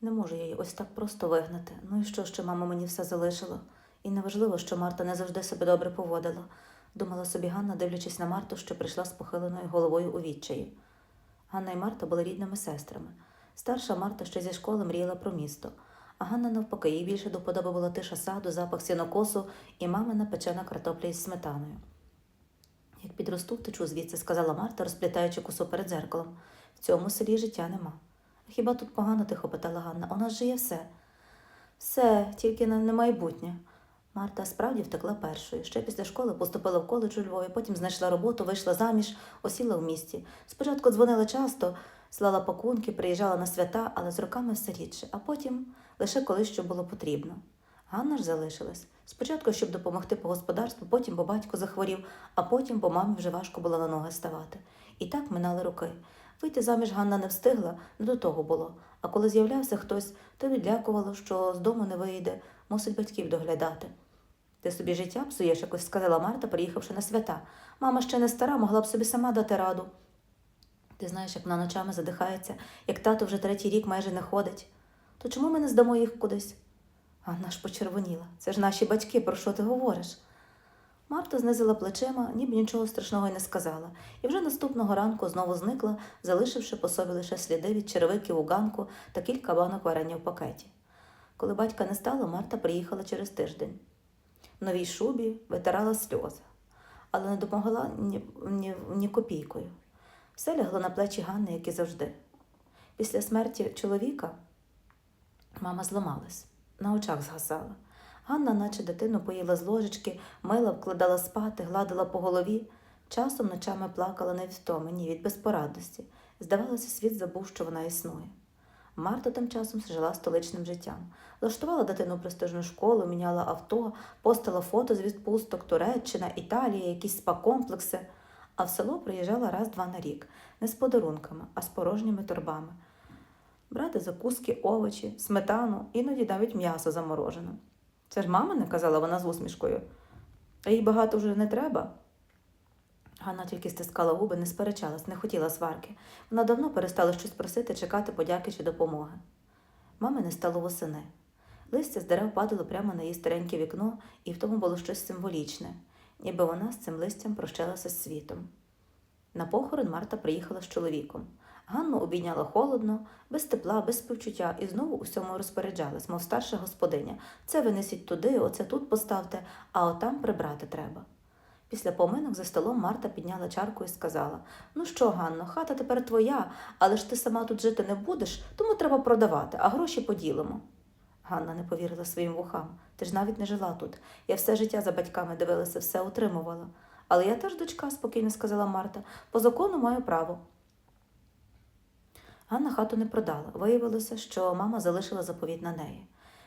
Не можу я її ось так просто вигнати. Ну і що, що мама мені все залишила? І неважливо, що Марта не завжди себе добре поводила, думала собі Ганна, дивлячись на Марту, що прийшла з похиленою головою у відчаї. Ганна і Марта були рідними сестрами. Старша Марта ще зі школи мріяла про місто, а Ганна навпаки, їй більше до вподоби була тиша саду, запах сінокосу і мамина печена картопля із сметаною. Як підросту, втечу звідси, сказала Марта, розплітаючи косу перед зеркалом. В цьому селі життя нема. «А Хіба тут погано тихо питала Ганна? У нас же є все. Все, тільки не майбутнє. Марта справді втекла першою. Ще після школи поступила в коледж у Львові, потім знайшла роботу, вийшла заміж, осіла в місті. Спочатку дзвонила часто, слала пакунки, приїжджала на свята, але з роками все рідше, а потім лише коли що було потрібно. Ганна ж залишилась. Спочатку, щоб допомогти по господарству, потім, бо батько захворів, а потім, бо мамі вже важко було на ноги ставати. І так минали роки. Вийти заміж Ганна не встигла, не до того було. А коли з'являвся хтось, то відлякувало, що з дому не вийде, мусить батьків доглядати. Ти собі життя псуєш, якось сказала Марта, приїхавши на свята. Мама ще не стара, могла б собі сама дати раду. Ти знаєш, як вона ночами задихається, як тато вже третій рік майже не ходить. То чому ми не здамо їх кудись? Ганна ж почервоніла. Це ж наші батьки, про що ти говориш? Марта знизила плечима, ніби нічого страшного й не сказала, і вже наступного ранку знову зникла, залишивши по собі лише сліди від черевиків у ганку та кілька банок варення в пакеті. Коли батька не стало, Марта приїхала через тиждень. В новій шубі витирала сльози, але не допомогла ні, ні, ні копійкою. Все лягло на плечі Ганни, як і завжди. Після смерті чоловіка мама зламалась, на очах згасала. Ганна, наче дитину, поїла з ложечки, мила, вкладала спати, гладила по голові. Часом ночами плакала не від ні від безпорадності. Здавалося, світ забув, що вона існує. Марта тим часом жила столичним життям. Влаштувала дитину престижну школу, міняла авто, постила фото з відпусток, Туреччина, Італія, якісь спа-комплекси. А в село приїжджала раз-два на рік, не з подарунками, а з порожніми торбами. Брати закуски, овочі, сметану, іноді навіть м'ясо заморожене. Це ж мама не казала вона з усмішкою. А їй багато вже не треба. Ганна тільки стискала губи, не сперечалась, не хотіла сварки. Вона давно перестала щось просити, чекати подяки чи допомоги. Мами не стало восени. Листя з дерев падало прямо на її стареньке вікно, і в тому було щось символічне, ніби вона з цим листям прощалася з світом. На похорон Марта приїхала з чоловіком. Ганну обійняла холодно, без тепла, без співчуття, і знову усьому розпоряджалась, мов старша господиня. Це винесіть туди, оце тут поставте, а отам прибрати треба. Після поминок за столом Марта підняла чарку і сказала: Ну що, Ганно, хата тепер твоя, але ж ти сама тут жити не будеш, тому треба продавати, а гроші поділимо. Ганна не повірила своїм вухам. Ти ж навіть не жила тут. Я все життя за батьками дивилася, все отримувала. Але я теж дочка, спокійно сказала Марта. По закону маю право. Ганна хату не продала. Виявилося, що мама залишила заповіт на неї.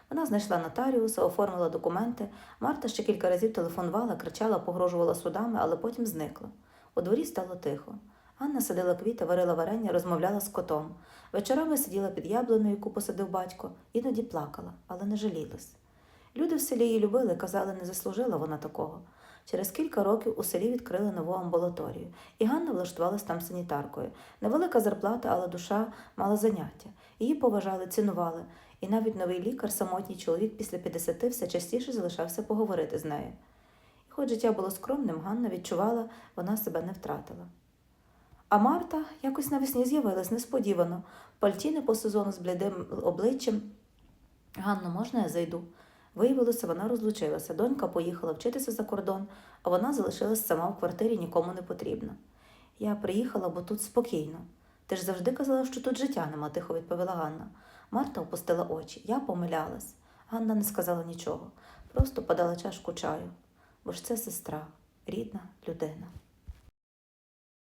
Вона знайшла нотаріуса, оформила документи. Марта ще кілька разів телефонувала, кричала, погрожувала судами, але потім зникла. У дворі стало тихо. Анна садила квіти, варила варення, розмовляла з котом. Вечорами сиділа під яблуною, яку посадив батько, іноді плакала, але не жалілась. Люди в селі її любили, казали, не заслужила вона такого. Через кілька років у селі відкрили нову амбулаторію, і Ганна влаштувалась там санітаркою. Невелика зарплата, але душа мала заняття. Її поважали, цінували, і навіть новий лікар, самотній чоловік після 50 все частіше залишався поговорити з нею. І хоч життя було скромним, Ганна відчувала, вона себе не втратила. А Марта якось навесні з'явилась несподівано, в пальті не по сезону з блідим обличчям. Ганно, можна я зайду? Виявилося, вона розлучилася. Донька поїхала вчитися за кордон, а вона залишилась сама в квартирі нікому не потрібна. Я приїхала, бо тут спокійно. Ти ж завжди казала, що тут життя нема, тихо відповіла Ганна. Марта опустила очі. Я помилялась. Ганна не сказала нічого, просто подала чашку чаю, бо ж це сестра, рідна людина.